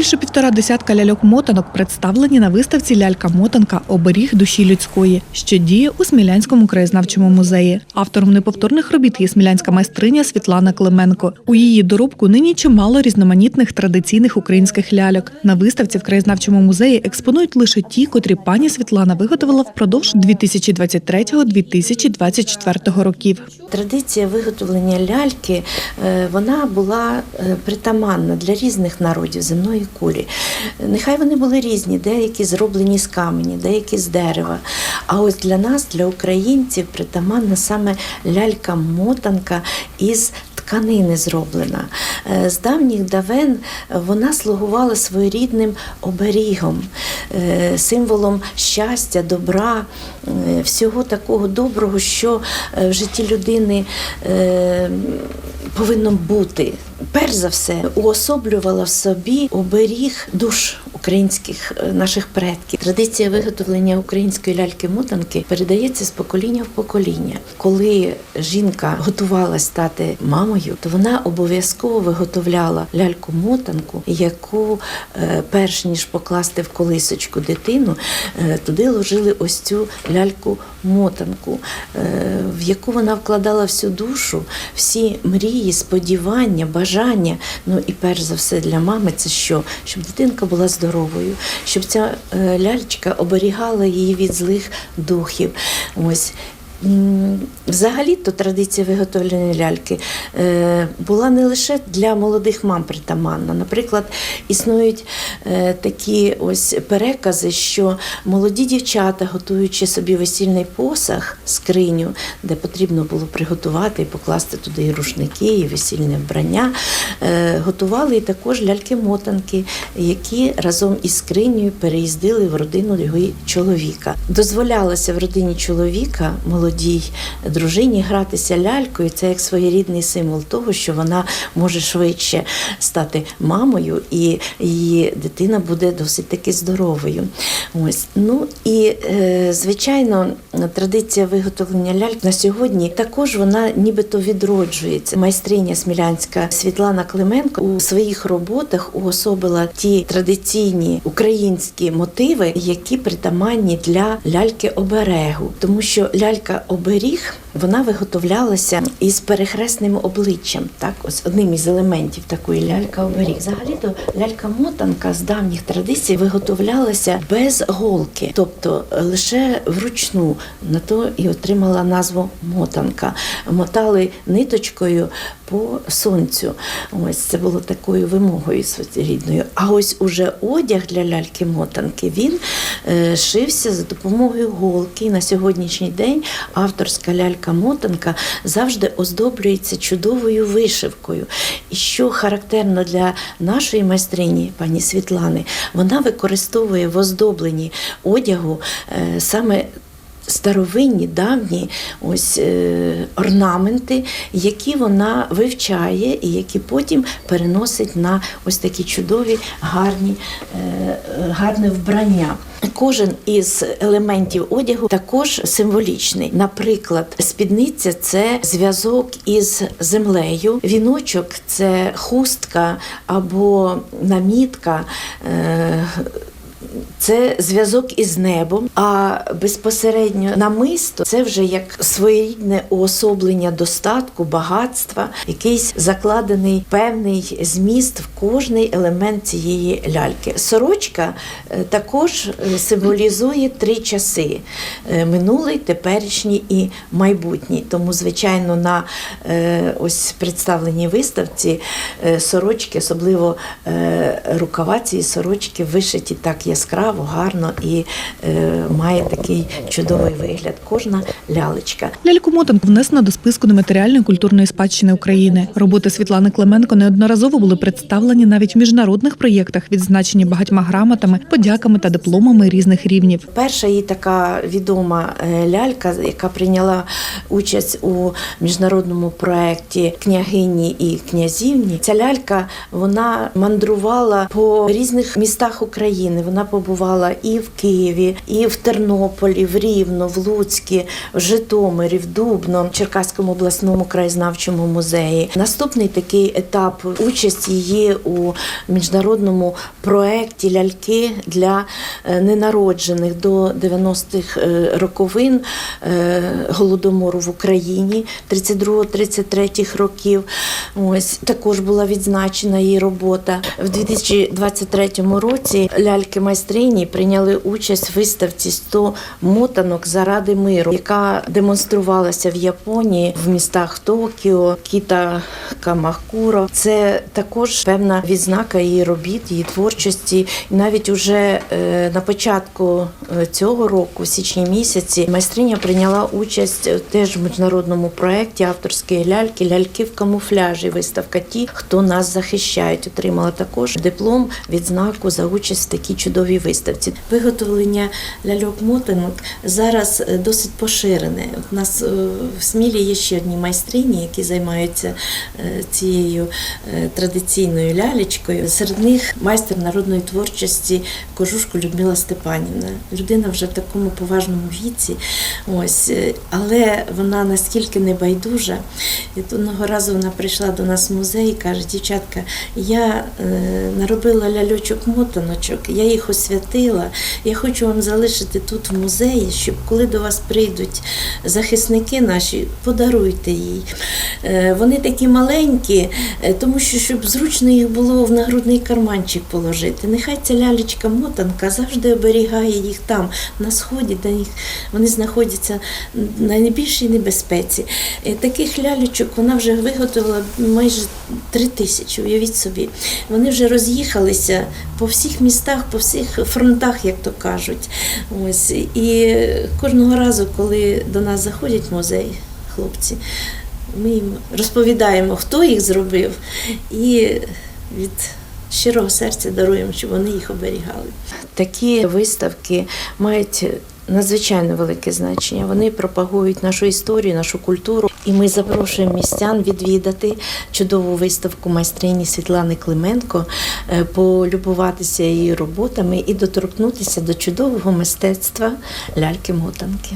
Більше півтора десятка ляльок-мотанок представлені на виставці Лялька-мотанка Оберіг душі людської, що діє у Смілянському краєзнавчому музеї. Автором неповторних робіт є смілянська майстриня Світлана Клименко. У її доробку нині чимало різноманітних традиційних українських ляльок. На виставці в краєзнавчому музеї експонують лише ті, котрі пані Світлана виготовила впродовж 2023-2024 років. Традиція виготовлення ляльки е, вона була е, притаманна для різних народів земної кулі. Нехай вони були різні, деякі зроблені з камені, деякі з дерева. А ось для нас, для українців, притаманна саме лялька-мотанка із тканини зроблена. Е, З давніх давен вона слугувала своєрідним оберігом, е, символом щастя, добра, е, всього такого доброго, що в житті людини повинно бути. Перш за все, уособлювала в собі оберіг душ українських е, наших предків. Традиція виготовлення української ляльки-мотанки передається з покоління в покоління. Коли жінка готувалась стати мамою, то вона обов'язково виготовляла ляльку-мотанку, яку е, перш ніж покласти в колисочку дитину, е, туди ложили ось цю ляльку-мотанку, е, в яку вона вкладала всю душу, всі мрії, сподівання, бажання. Ну і перш за все для мами це що? Щоб дитинка була здоровою, щоб ця е, ляльчика оберігала її від злих духів. Ось. Взагалі-то традиція виготовлення ляльки е, була не лише для молодих мам притаманна. Наприклад, існують е, такі ось перекази, що молоді дівчата, готуючи собі весільний посаг, скриню, де потрібно було приготувати і покласти туди і рушники, і весільне вбрання, е, готували і також ляльки-мотанки, які разом із скринею переїздили в родину його чоловіка. Дозволялося в родині чоловіка молодій дружині гратися лялькою. Це як своєрідний символ того, що вона може швидше стати мамою, і її дитина буде досить таки здоровою. Ось ну і е, звичайно, традиція виготовлення ляльк на сьогодні також вона нібито відроджується. Майстриня смілянська Світлана Клименко у своїх роботах уособила ті традиційні українські мотиви, які притаманні для ляльки оберегу, тому що лялька оберіг вона виготовлялася із перехресним обличчям. Так, ось одним із елементів такої лялька оберіг. Взагалі то лялька-мотанка з давніх традицій виготовлялася без голки, тобто лише вручну. На то і отримала назву мотанка. Мотали ниточкою по сонцю. Ось це було такою вимогою своєрідною. А ось уже одяг для ляльки-мотанки він е, шився за допомогою голки. На сьогоднішній день авторська лялька-мотанка завжди оздоблюється чудовою вишивкою. І що характерно для нашої майстрині, пані Світлани, вона використовує в оздобленні одягу е, саме старовинні давні ось е, орнаменти, які вона вивчає і які потім переносить на ось такі чудові гарні, е, гарне вбрання. Кожен із елементів одягу також символічний. Наприклад, спідниця це зв'язок із землею, віночок це хустка або намітка. Е, це зв'язок із небом, а безпосередньо намисто це вже як своєрідне уособлення достатку, багатства, якийсь закладений певний зміст в кожний елемент цієї ляльки. Сорочка е, також е, символізує три часи: е, минулий, теперішній і майбутній. Тому, звичайно, на ось представленій виставці сорочки, особливо рукава цієї сорочки, вишиті так яскраво, гарно і е, має такий чудовий вигляд. Кожна лялечка. Ляльку-мотанку внесено до списку нематеріальної культурної спадщини України. Роботи Світлани Клименко неодноразово були представлені навіть в міжнародних проєктах, відзначені багатьма грамотами, подяками та дипломами різних рівнів. Перша її така відома е, лялька, яка прийняла участь у міжнародному проєкті княгині і князівні. Ця лялька вона мандрувала по різних містах України. Вона побувала і в Києві, і в Тернополі, в Рівно, в Луцькі, в Житомирі, в Дубно, в Черкаському обласному краєзнавчому музеї. Наступний такий етап участь її у міжнародному проєкті ляльки для е, ненароджених до 90-х е, роковин е, голодомору в Україні 32-33 років. Ось також була відзначена її робота в 2023 році. Ляльки майстрині прийняли участь в виставці 100 мотанок заради миру, яка демонструвалася в Японії в містах Токіо, Кіта Камакуро. Це також певна відзнака її робіт, її творчості. І навіть уже е, на початку е, цього року, січні місяці, майстриня прийняла участь теж в міжнародному проєкті авторської ляльки Ляльки в камуфляжі. Виставка ті, хто нас захищають, отримала також диплом відзнаку за участь в такій чудовій виставці. Виготовлення ляльок-мотанок зараз е, досить поширене. У нас е, в Смілі є ще одні майстрині, які займаються е, цією традиційною лялечкою. Серед них майстер народної творчості Кожушко Людмила Степанівна. Людина вже в такому поважному віці. Ось, але вона наскільки небайдужа. Одного разу вона прийшла до нас в музей і каже: дівчатка, я наробила ляльочок-мотаночок, я їх освятила. Я хочу вам залишити тут в музеї, щоб коли до вас прийдуть захисники наші, подаруйте їй. Е, Вони такі маленькі, е, тому що щоб зручно їх було в нагрудний карманчик положити. Нехай ця лялечка мотанка завжди оберігає їх там, на сході, де їх вони знаходяться на найбільшій небезпеці. Е, Таких лялечок вона вже виготовила майже три тисячі. Уявіть собі. Вони вже роз'їхалися по всіх містах, по всіх фронтах, як то кажуть. Ось і кожного разу, коли до нас заходять в музей, хлопці, ми їм розповідаємо, хто їх зробив, і від щирого серця даруємо, щоб вони їх оберігали. Такі виставки мають надзвичайно велике значення. Вони пропагують нашу історію, нашу культуру. І ми запрошуємо містян відвідати чудову виставку майстрині Світлани Клименко, е, полюбуватися її роботами і доторкнутися до чудового мистецтва ляльки-мотанки.